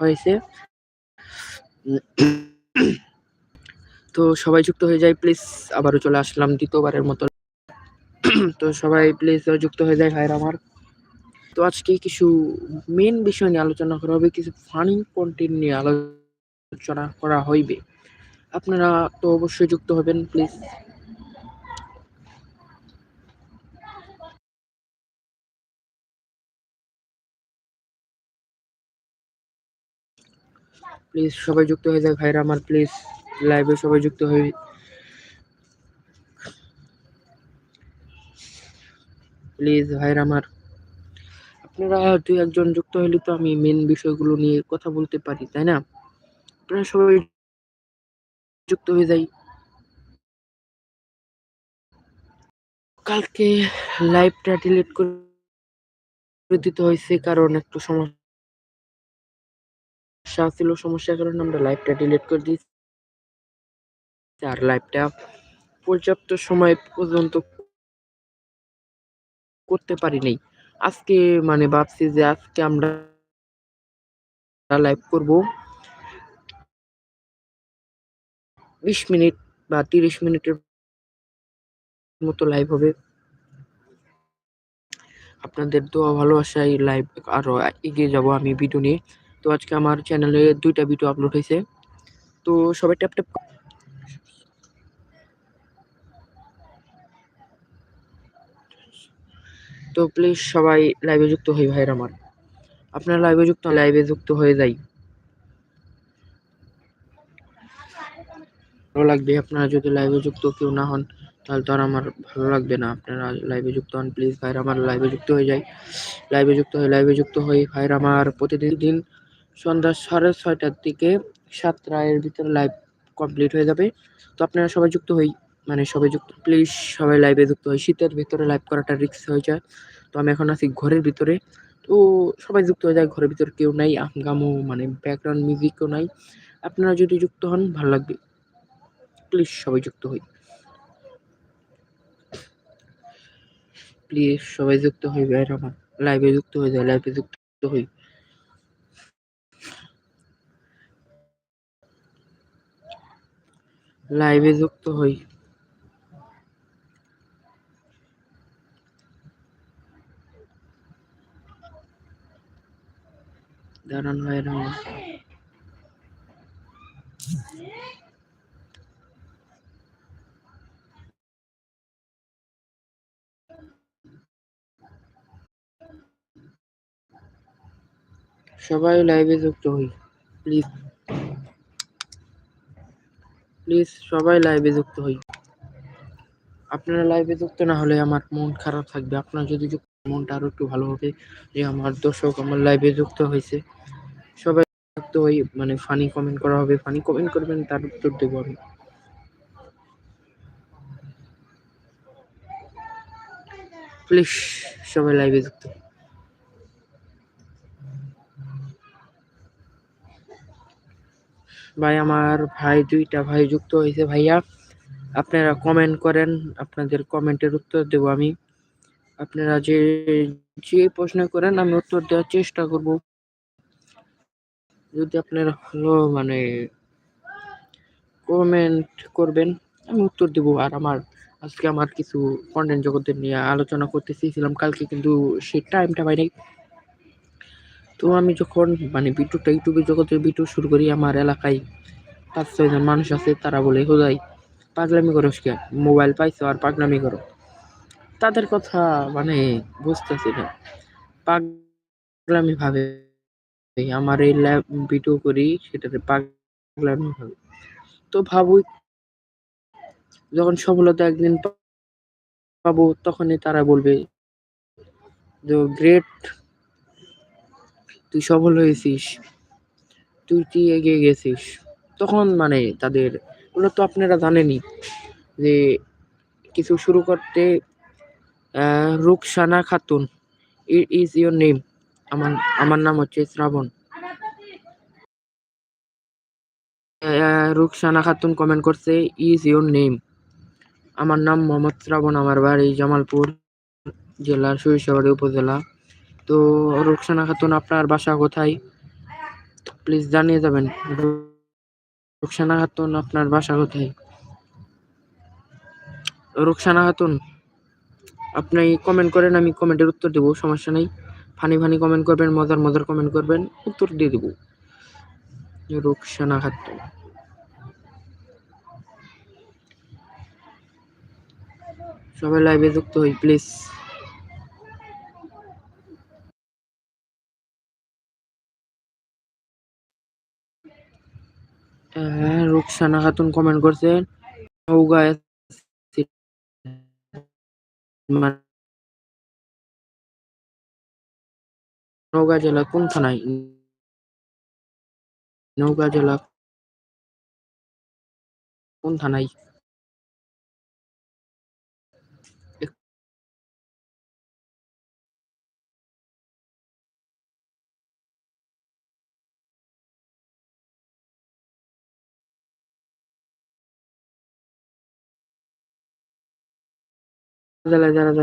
হয়েছে। তো সবাই যুক্ত হয়ে যায়, প্লিজ আবারও চলে আসলাম দ্বিতীয়বারের মতো। তো সবাই প্লিজ যুক্ত হয়ে যায়, ভাইয়ের আমার। তো আজকে কিছু মেন বিষয় নিয়ে আলোচনা করা হবে, কিছু ফানি কন্টেন্ট নিয়ে আলোচনা করা হইবে। আপনারা তো অবশ্যই যুক্ত হবেন, প্লিজ। প্লিজ সবাই যুক্ত হয়ে যায় ভাইরা, আমার প্লিজ লাইভে সবাই যুক্ত হয়ে প্লিজ ভাইরা আমার আপনারা দুই একজন যুক্ত হলে তো আমি মেন বিষয়গুলো নিয়ে কথা বলতে পারি, তাই না? আপনারা সবাই যুক্ত হয়ে যাই। কালকে লাইভটা ডিলিট করে দিতে হয়েছে, কারণ একটু সমস্যা ছিল সমস্যার কারণে আমরা লাইভটা ডিলিট করে দিয়েছি। আর লাইভটা পর্যাপ্ত সময় পর্যন্ত করতে পারি নাই। আজকে মানে ভাবছি যে আজকে আমরা লাইভ করব। বিশ মিনিট বা তিরিশ মিনিটের মতো লাইভ হবে। আপনাদের দোয়া ভালোবাসায় লাইভ আরও এগিয়ে যাব আমি ভিডিও নিয়ে। তো আজকে আমার চ্যানেলে দুইটা ভিডিও আপলোড হয়েছে তো সবাই ট্যাপ ট্যাপ তো প্লিজ সবাই লাইভে যুক্ত হই ভাইয়ের আমার। আপনার লাইভে যুক্ত লাইভে যুক্ত হয়ে যাই। ভালো লাগবে, আপনারা যদি লাইভে যুক্ত কেউ না হন, তাহলে তো আর আমার ভালো লাগবে না। আপনারা লাইভে যুক্ত হন প্লিজ ভাইয়ের আমার লাইভে যুক্ত হয়ে যায় লাইভে যুক্ত হয়ে লাইভে যুক্ত হই ভাইয়ের আমার প্রতিদিন। দিন সন্ধ্যা সাড়ে ছয়টার দিকে সাতটা এর ভিতরে লাইভ কমপ্লিট হয়ে যাবে। তো আপনারা সবাই যুক্ত হই মানে সবাই যুক্ত প্লিজ সবাই লাইভে যুক্ত হয় শীতের ভিতরে লাইভ করাটা রিক্স হয়ে যায়। তো আমি এখন আছি ঘরের ভিতরে। তো সবাই যুক্ত হয়ে যায় ঘরের ভিতরে কেউ নাই আহগামো মানে ব্যাকগ্রাউন্ড মিউজিকও নাই। আপনারা যদি যুক্ত হন, ভালো লাগবে। প্লিজ সবাই যুক্ত হই। প্লিজ সবাই যুক্ত হই, ভাইয়ের আমার। লাইভে যুক্ত হয়ে যায় লাইভে যুক্ত হই। লাইভে যুক্ত হই। দাঁড়ান ভাইয়ের সবাই লাইভে যুক্ত হই প্লিজ প্লিজ সবাই লাইভে যুক্ত হই। আপনারা লাইভে যুক্ত না হলে আমার মন খারাপ থাকবে। আপনারা যদি যুক্ত মনটা আরও একটু ভালো হবে যে আমার দর্শক আমার লাইভে যুক্ত হয়েছে। সবাই যুক্ত হই মানে ফানি কমেন্ট করা হবে। ফানি কমেন্ট করবেন, তার উত্তর দেবো আমি। প্লিজ সবাই লাইভে যুক্ত ভাই, আমার ভাই, দুইটা ভাই যুক্ত হয়েছে। ভাইয়া, আপনারা কমেন্ট করেন, আপনাদের কমেন্টের উত্তর দেব আমি। আপনারা যে যে প্রশ্ন করেন, আমি উত্তর দেওয়ার চেষ্টা করব। যদি আপনারা ভালো মানে কমেন্ট করবেন, আমি উত্তর দেব। আর আমার, আজকে আমার কিছু কন্টেন্ট জগতের নিয়ে আলোচনা করতে চেয়েছিলাম। কালকে কিন্তু সেই টাইমটা পাই নাই তো আমি যখন মানে ভিডিওটা ইউটিউবে জগতের ভিডিও শুরু করি, আমার এলাকায় পাঁচ ছয়জন মানুষ আছে, তারা বলে, হোদাই, পাগলামি করো কে মোবাইল পাইছো আর পাগলামি করো। তাদের কথা মানে বুঝতেছি না। পাগলামি ভাবে আমার এই ল্যাব ভিডিও করি, সেটাতে পাগলামি ভাবে তো ভাবুই, যখন সফলতা একদিন পাবো, তখনই তারা বলবে যে, গ্রেট তুই সফল হয়েছিস, তুই কি এগিয়ে গেছিস? তখন মানে তাদের ওগুলো তো আপনারা জানেনই যে কিছু শুরু করতে Ruksana Khatun. It is your name আমার আমার নাম হচ্ছে শ্রাবণ। রুকসানা খাতুন কমেন্ট করছে ইজ ইউর নেম আমার নাম মোহাম্মদ শ্রাবণ, আমার বাড়ি জামালপুর জেলার সরিষাবাড়ি উপজেলা। তো রুকসানা খাতুন, আপনার বাসা কোথায়? প্লিজ জানিয়ে যাবেন, রুকসানা খাতুন, আপনার বাসা কোথায়? রুকসানা খাতুন, আপনি কমেন্ট করেন, আমি কমেন্টের উত্তর দেবো, সমস্যা নেই। ফানি ফানি কমেন্ট করবেন, মজার মজার কমেন্ট করবেন, উত্তর দিয়ে দেবো। রুকসানা খাতুন। সবাই লাইভে যুক্ত হই প্লিজ হ্যাঁ রুকসানা খাতুন কমেন্ট করছেন নৌগায় মানে নওগাঁ জেলা কোন থানায়? নৌগা জেলা কোন থানায়? dale, dale, dale.